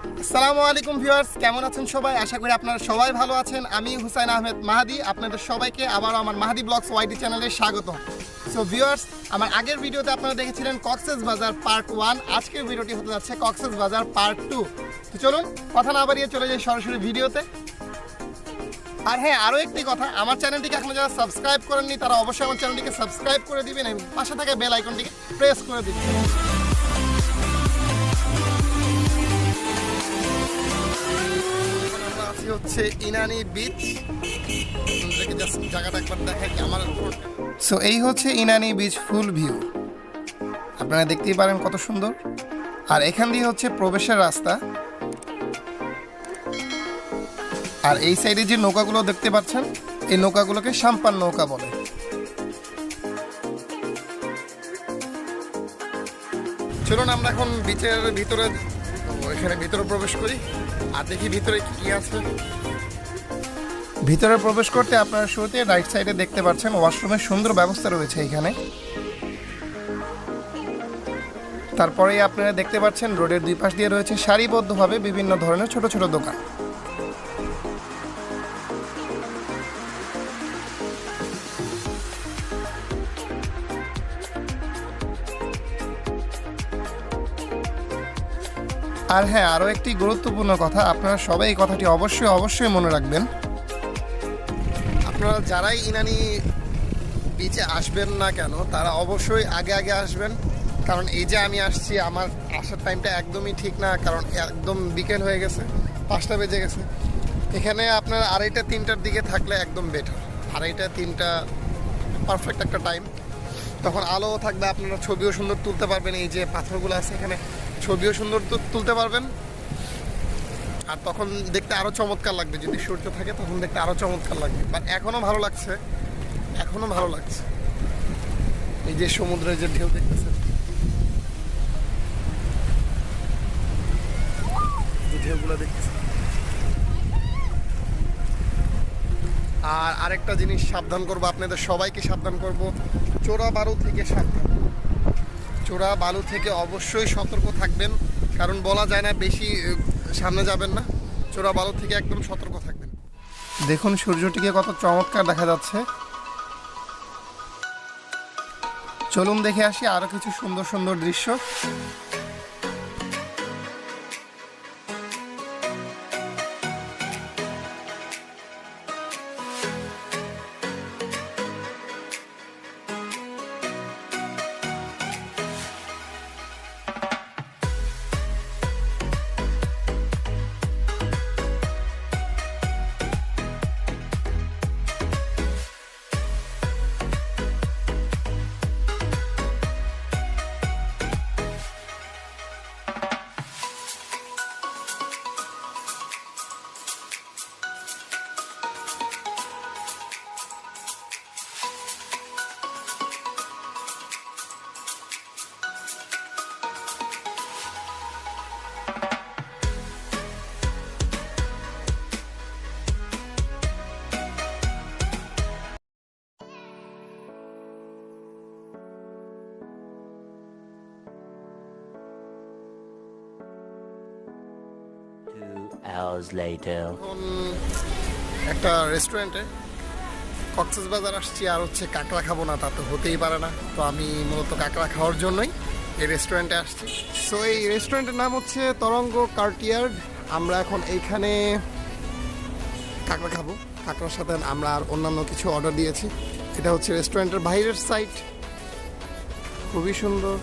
আসসালামু আলাইকুম ভিউয়ার্স, কেমন আছেন সবাই? আশা করি আপনারা সবাই ভালো আছেন। আমি হুসাইন আহমেদ মাহাদি, আপনাদের সবাইকে আবার আমার মাহাদি ব্লগস ওয়াইডি চ্যানেলে স্বাগত। সো ভিউয়ার্স, আমার আগের ভিডিওতে আপনারা দেখেছিলেন কক্সেস বাজার পার্ট ওয়ান, আজকের ভিডিওটি হতে যাচ্ছে কক্সেস বাজার পার্ট টু। তো চলুন, কথা না বাড়িয়ে চলে যাই সরাসরি ভিডিওতে। আর হ্যাঁ আরও একটি কথা, আমার চ্যানেলটিকে এখনও যারা সাবস্ক্রাইব করেননি, তারা অবশ্যই আমার চ্যানেলটিকে সাবস্ক্রাইব করে দিবেন এবং পাশে থাকা বেল আইকনটিকে প্রেস করে দিবেন। হচ্ছে ইনানি বিচ জায়গাটা একবার দেখাই আমার সো এই হচ্ছে ইনানি বিচ ফুল ভিউ আপনারা দেখতেই পারেন কত সুন্দর। আর এখান দিয়ে হচ্ছে প্রবেশের রাস্তা। আর এই সাইডে যে নৌকাগুলো দেখতে পাচ্ছেন, এই নৌকাগুলোকে সাম্পান নৌকা বলে। চলুন আমরা এখন বিচের ভিতরে এখানে ভিতরে প্রবেশ করি। আর দেখি ভিতরে কি কি আছে। ভিতরে প্রবেশ করতে আপনারা শুরুতে রাইট সাইডে দেখতে পাচ্ছেন ওয়াশরুমের সুন্দর ব্যবস্থা রয়েছে এখানে। তারপরেই আপনারা দেখতে পাচ্ছেন রোডের দুই পাশ দিয়ে রয়েছে সারিবদ্ধভাবে বিভিন্ন ধরনের ছোট ছোট দোকান। আর হ্যাঁ আরও একটি গুরুত্বপূর্ণ কথা, আপনারা সবাই এই কথাটি অবশ্যই অবশ্যই মনে রাখবেন। আপনারা যারাই ইনানি বিচে আসবেন না কেন, তারা অবশ্যই আগে আগে আসবেন। কারণ এই যে আমি আসছি, আমার আসার টাইমটা একদমই ঠিক না, কারণ একদম বিকেল হয়ে গেছে, পাঁচটা বেজে গেছে। এখানে আপনার আড়াইটা, তিনটার দিকে থাকলে একদম বেটার আড়াইটা, তিনটা পারফেক্ট একটা টাইম তখন আলো থাকবে, আপনারা ছবিও সুন্দর তুলতে পারবেন, এই যে পাথরগুলো আছে এখানে। ছবিও সুন্দর তুলতে পারবেন। আর তখন দেখতে আরও চমৎকার লাগবে। যদি সূর্য থাকে, তখন দেখতে আরও চমৎকার লাগবে। বাট এখনও ভালো লাগছে। এখনও ভালো লাগছে। এই যে সমুদ্রের যে ঢেউ দেখতেছেন। যে ঢেউগুলো দেখতেছেন। আর আরেকটা জিনিস সাবধান করব। আপনাদের সবাইকে সাবধান করব। চোরা বারো থেকে সাবধান। চোরা বালু থেকে অবশ্যই সতর্ক থাকবেন, কারণ বলা যায় না বেশি সামনে যাবেন না। চোরা বালু থেকে একদম সতর্ক থাকবেন। দেখুন সূর্যটিকে কত চমৎকার দেখা যাচ্ছে। চলুন দেখে আসি আরও কিছু সুন্দর সুন্দর দৃশ্য। Later. একটা রেস্টুরেন্টে কক্সেস বাজার আসছি আর হচ্ছে কাঁকড়া খাব না, তা তো হতেই পারে না। তো আমি মূলত কাঁকড়া খাওয়ার জন্যই এই রেস্টুরেন্টে আসছি। সো এই রেস্টুরেন্টের নাম হচ্ছে তরঙ্গ কার্টিয়ার্ড আমরা এখন এইখানে কাঁকড়া খাব। কাঁকড়ার সাথে আমরা আর অন্যান্য কিছু অর্ডার দিয়েছি। এটা হচ্ছে রেস্টুরেন্টের বাইরের সাইড খুবই সুন্দর।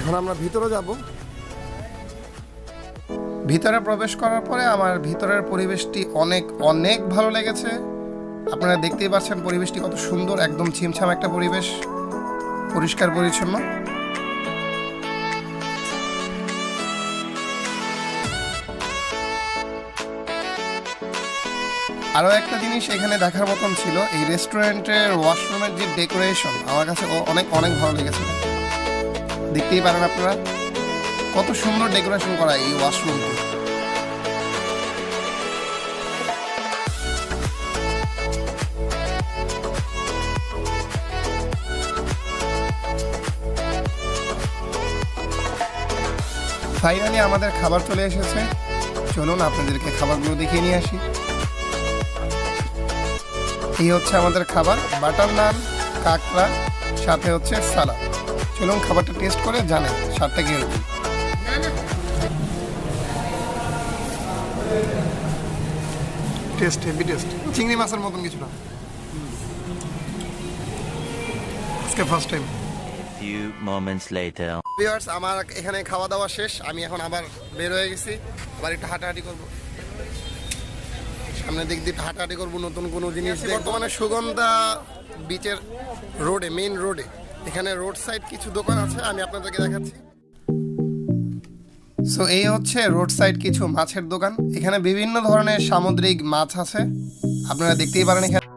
এখন আমরা ভিতরে যাব। ভিতরে প্রবেশ করার পরে আমার ভিতরের পরিবেশটি অনেক অনেক ভালো লেগেছে। আপনারা দেখতেই পাচ্ছেন পরিবেশটি কত সুন্দর, একদম ছিমছাম একটা পরিবেশ। পরিষ্কার, পরিচ্ছন্ন। আরও একটা জিনিস এখানে দেখার মতন ছিল, এই রেস্টুরেন্টের ওয়াশরুমের যে ডেকোরেশন আমার কাছে অনেক অনেক ভালো লেগেছে। দেখতেই পারেন আপনারা। কত সুন্দর ডেকোরেশন করা এই ওয়াশরুমটি ফাইনালি আমাদের খাবার চলে এসেছে। চলুন আপনাদেরকে খাবারগুলো দেখিয়ে নিয়ে আসি। এই হচ্ছে আমাদের খাবার, বাটার নান, কাঁকড়া, সাথে হচ্ছে সালাদ। চলুন খাবারটা টেস্ট করে জানেন স্বাদটা কীরকম টেস্ট হেভি টেস্ট চিংড়ি মাছের মতন কিছুটা আজকে first time Few moments later. Viewers আমার এখানে খাওয়া দাওয়া শেষ। আমি এখন আবার বের হয়ে গেছি। আবার একটু হাঁটাহাঁটি করব। সামনের দিক দিয়ে হাঁটাহাঁটি করব নতুন কোনো জিনিস দেখব। বর্তমানে সুগন্ধা বিচের রোডে মেইন রোডে এখানে রোড সাইড কিছু দোকান আছে, আমি আপনাদেরকে দেখাচ্ছি। সো এই হচ্ছে রোড সাইড কিছু মাছের দোকান। এখানে বিভিন্ন ধরনের সামুদ্রিক মাছ আছে। আপনারা দেখতেই পারেন এখানে।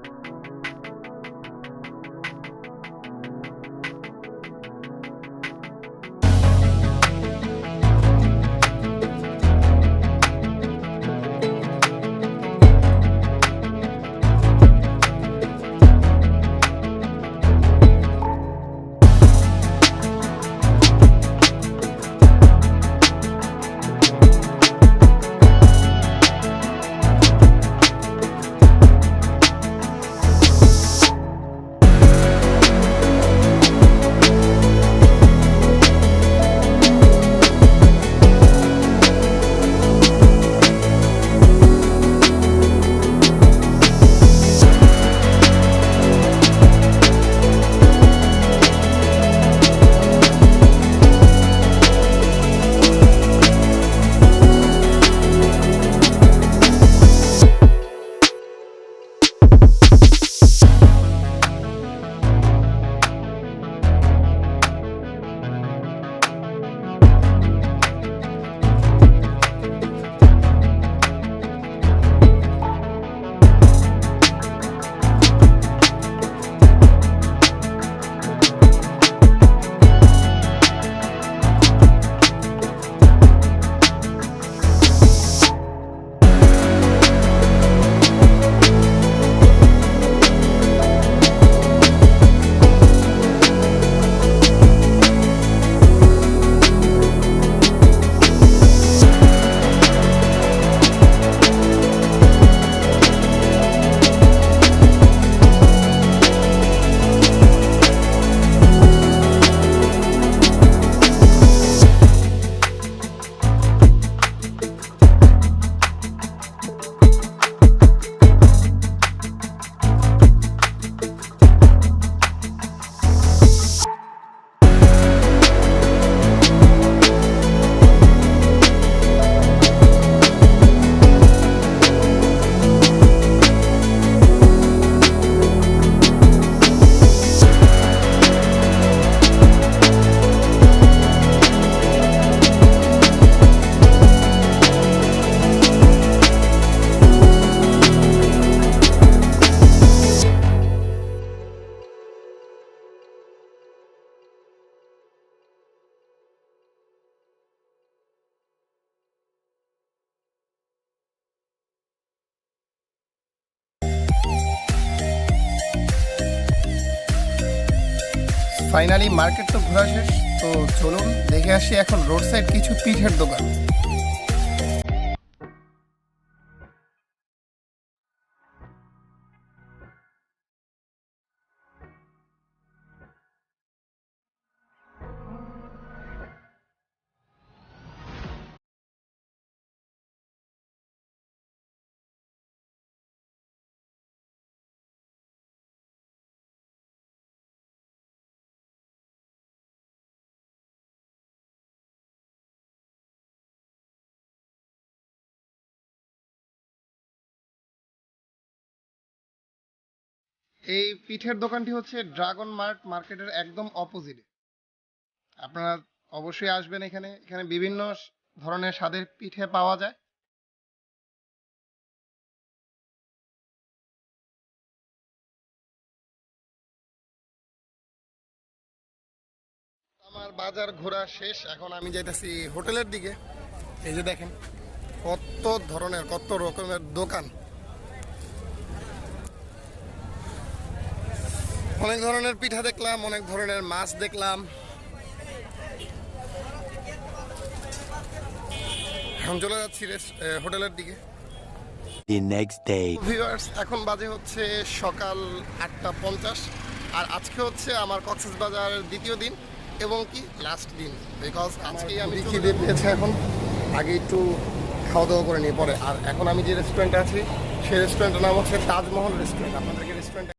ফাইনালি মার্কেট তো ঘোরা শেষ, তো চলুন দেখে আসি এখন রোড সাইড কিছু পিঠের দোকান। এই পিঠের দোকানটি হচ্ছে ড্রাগন মার্ট মার্কেটের একদম অপোজিটে। আপনারা অবশ্যই আসবেন এখানে। এখানে বিভিন্ন ধরনের স্বাদের পিঠে পাওয়া যায়। আমার বাজার ঘোরা শেষ। এখন আমি যাইতেছি হোটেলের দিকে। এই যে দেখেন, কত ধরনের, কত রকমের দোকান। অনেক ধরনের পিঠা দেখলাম অনেক ধরনের মাছ দেখলাম। এখন চলে যাচ্ছি রেস্ট- হোটেলের দিকে। The next day. ভিউয়ার্স এখন বাজে হচ্ছে সকাল আটটা পঞ্চাশ আর আজকে হচ্ছে আমার কক্সবাজারের দ্বিতীয় দিন এবং কি লাস্ট দিন বিকজ আজকেই আমি খিদে পেয়েছে এখন। আগে একটু খাওয়া দাওয়া করে নিয়ে পরে। আর এখন আমি যে রেস্টুরেন্টে আছি সেই রেস্টুরেন্টের নাম হচ্ছে তাজমহল রেস্টুরেন্ট আপনাদেরকে রেস্টুরেন্ট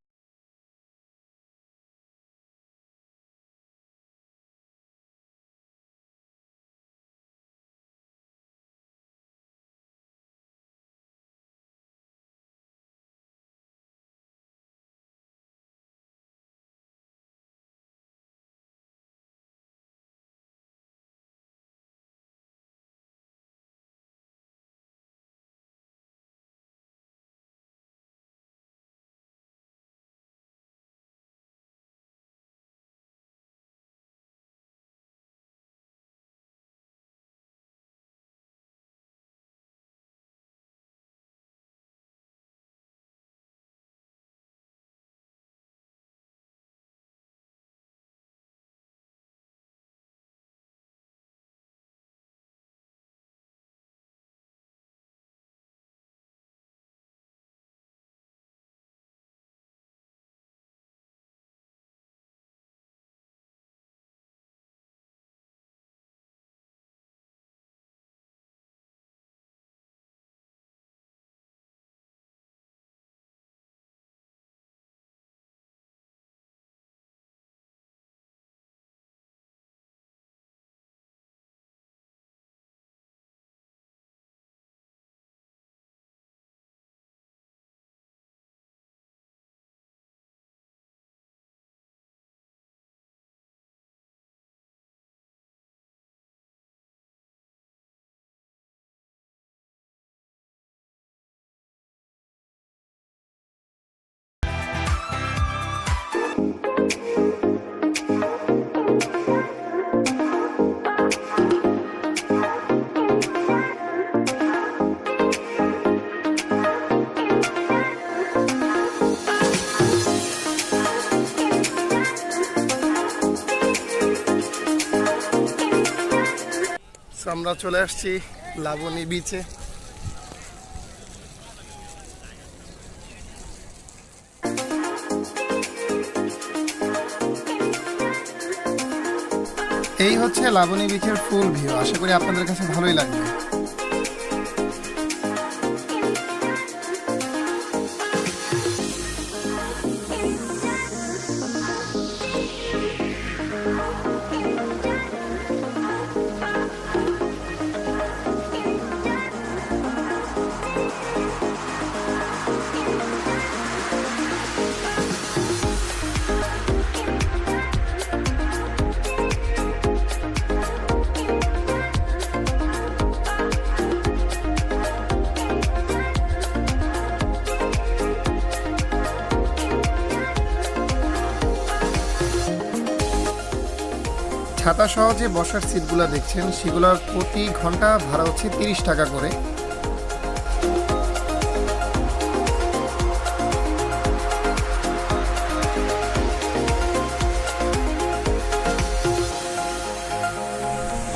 আমরা চলে আসছি লাবণী বিচে এই হচ্ছে লাবণী বিচের ফুল ভিউ আশা করি আপনাদের কাছে ভালোই লাগবে। ছাতা সহ যে বসার সিটগুলো দেখছেন, সেগুলোর প্রতি ঘণ্টা ভাড়া হচ্ছে তিরিশ টাকা করে।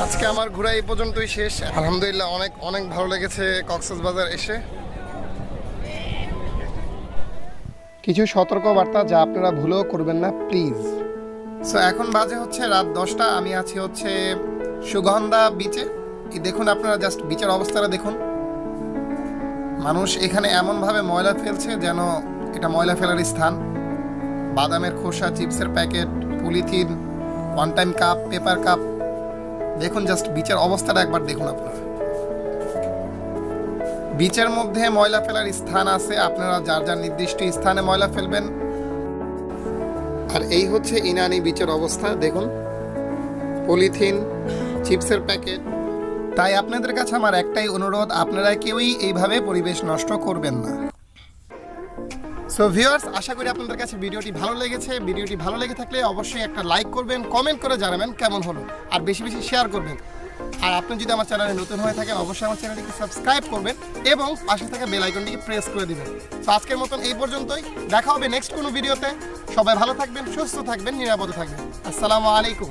আজকে আমার ঘোরা এই পর্যন্তই শেষ। আলহামদুলিল্লাহ অনেক অনেক ভালো লেগেছে কক্সবাজার এসে। কিছু সতর্ক বার্তা যা আপনারা ভুলেও করবেন না, প্লিজ। সো এখন বাজে হচ্ছে রাত দশটা, আমি আছি হচ্ছে সুগন্ধা বিচে দেখুন আপনারা জাস্ট বিচের অবস্থাটা দেখুন। মানুষ এখানে এমনভাবে ময়লা ফেলছে যেন এটা ময়লা ফেলার স্থান। বাদামের খোসা, চিপসের packet, polythene one time cup paper cup দেখুন জাস্ট বিচের অবস্থাটা একবার দেখুন আপনারা। বিচের মধ্যে ময়লা ফেলার স্থান আছে, আপনারা যার যার নির্দিষ্ট স্থানে ময়লা ফেলবেন। আর এই হচ্ছে ইনানি বিচের অবস্থা, দেখুন। পলিথিন, চিপসের প্যাকেট। তাই আপনাদের কাছে আমার একটাই অনুরোধ, আপনারা কেউই এইভাবে পরিবেশ নষ্ট করবেন না। সো ভিউয়ার্স আশা করি আপনাদের কাছে ভিডিওটি ভালো লেগেছে। ভিডিওটি ভালো লেগে থাকলে অবশ্যই একটা লাইক করবেন কমেন্ট করে জানাবেন কেমন হলো। আর বেশি বেশি শেয়ার করবেন। আর আপনি যদি আমার চ্যানেলে নতুন হয়ে থাকেন, অবশ্যই আমার চ্যানেলটিকে সাবস্ক্রাইব করবেন এবং পাশে থাকা বেল আইকনটিকে প্রেস করে দিবেন। তো আজকের মতন এই পর্যন্তই। দেখা হবে নেক্সট কোনো ভিডিওতে। সবাই ভালো থাকবেন, সুস্থ থাকবেন, নিরাপদে থাকবেন। আসসালামু আলাইকুম।